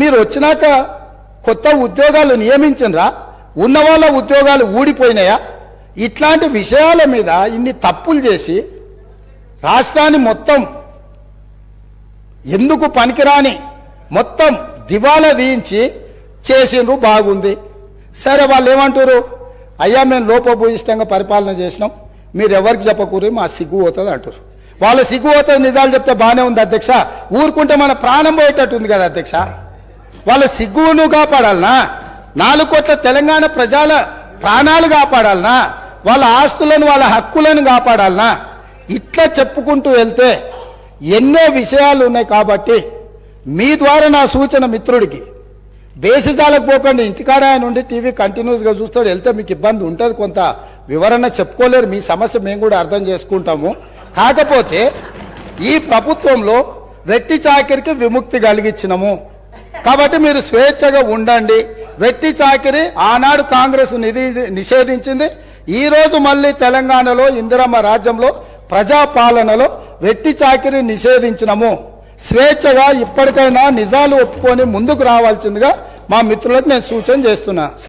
మీరు వచ్చినాక కొత్త ఉద్యోగాలు నియమించరా ఉన్న వాళ్ళ ఉద్యోగాలు ఊడిపోయినాయా? ఇట్లాంటి విషయాల మీద ఇన్ని తప్పులు చేసి రాష్ట్రాన్ని మొత్తం ఎందుకు పనికిరాని మొత్తం దివాలా తీయించి చేసిండ్రు బాగుంది. సరే వాళ్ళు ఏమంటారు అయ్యా మేము లోపభూయిష్టంగా పరిపాలన చేసినాం. మీరు ఎవరికి చెప్పకూరి మా సిగ్గు పోతుంది అంటారు వాళ్ళ సిగ్గు పోతుంది నిజాలు చెప్తే బాగానే ఉంది అధ్యక్ష. ఊరుకుంటే మన ప్రాణం పోయేటట్టు ఉంది కదా అధ్యక్ష. వాళ్ళ సిగ్గును కాపాడాలనా? నాలుగు కోట్ల తెలంగాణ ప్రజల ప్రాణాలు కాపాడాలనా? వాళ్ళ ఆస్తులను వాళ్ళ హక్కులను కాపాడాలనా? ఇట్లా చెప్పుకుంటూ వెళ్తే ఎన్నో విషయాలు ఉన్నాయి కాబట్టి మీ ద్వారా నా సూచన మిత్రుడికి. బేసిజాలకు పోకండి. ఇంటికాడ ఆయన ఉండి టీవీ కంటిన్యూస్గా చూస్తాడు. వెళ్తే మీకు ఇబ్బంది ఉంటుంది. కొంత వివరణ చెప్పుకోలేరు. మీ సమస్య మేము కూడా అర్థం చేసుకుంటాము. కాకపోతే ఈ ప్రభుత్వంలో వెట్టి చాకరికి విముక్తి కలిగించినము. కాబట్టి మీరు స్వేచ్ఛగా ఉండండి. వెట్టి చాకిరి ఆనాడు కాంగ్రెస్ నిధి నిషేధించింది. ఈ రోజు మళ్ళీ తెలంగాణలో ఇందిరమ్మ రాజ్యంలో ప్రజాపాలనలో వెట్టి చాకిరి నిషేధించినము. స్వేచ్ఛగా ఇప్పటికైనా నిజాలు ఒప్పుకొని ముందుకు రావాల్సిందిగా మా మిత్రులకు నేను సూచన చేస్తున్నా.